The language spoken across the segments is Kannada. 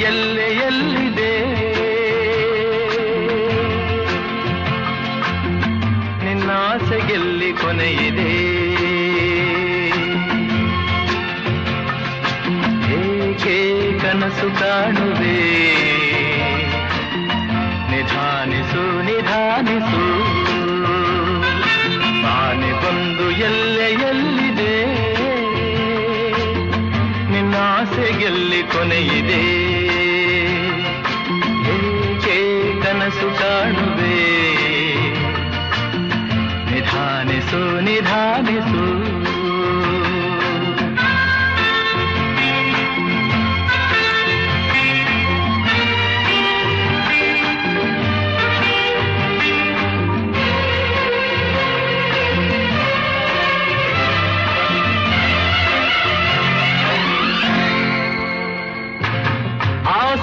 ಎಲ್ಲೆಯಲ್ಲಿದೆ ನಿನ್ನಾಸೆಗೆಲ್ಲಿ ಕೊನೆಯಿದೆ? ಏಕೆ ಕನಸು ಕಾಣುವೆ ನಿಧಾನಿಸು ನಿಧಾನಿಸು. ನಿನ್ನಾಸೆಗೆಲ್ಲಿ ಕೊನೆಯಿದೆ. ಏಕೆ ಕನಸು ಕಾಣುವೆ. ನಿಧಾನಿಸು ನಿಧಾನಿಸು.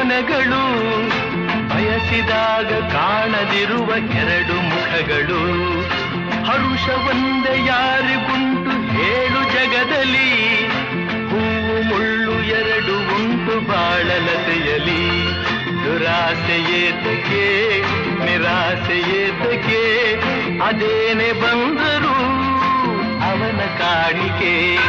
ಎರಡು ಬಯಸಿದಾಗ ಕಾಣದಿರುವ ಎರಡು ಮುಖಗಳು. ಹರುಷ ಒಂದೇ ಯಾರಿಗುಂಟು ಹೇಳು ಜಗದಲ್ಲಿ. ಹೂವು ಮುಳ್ಳು ಎರಡು ಉಂಟು ಬಾಳಲತೆಯಲಿ. ದುರಾಸೆಯೇತಕ್ಕೆ ನಿರಾಸೆಯೇತಕ್ಕೆ ಅದೇನೆ ಬಂದರೂ ಅವನ ಕಾಣಿಕೆ.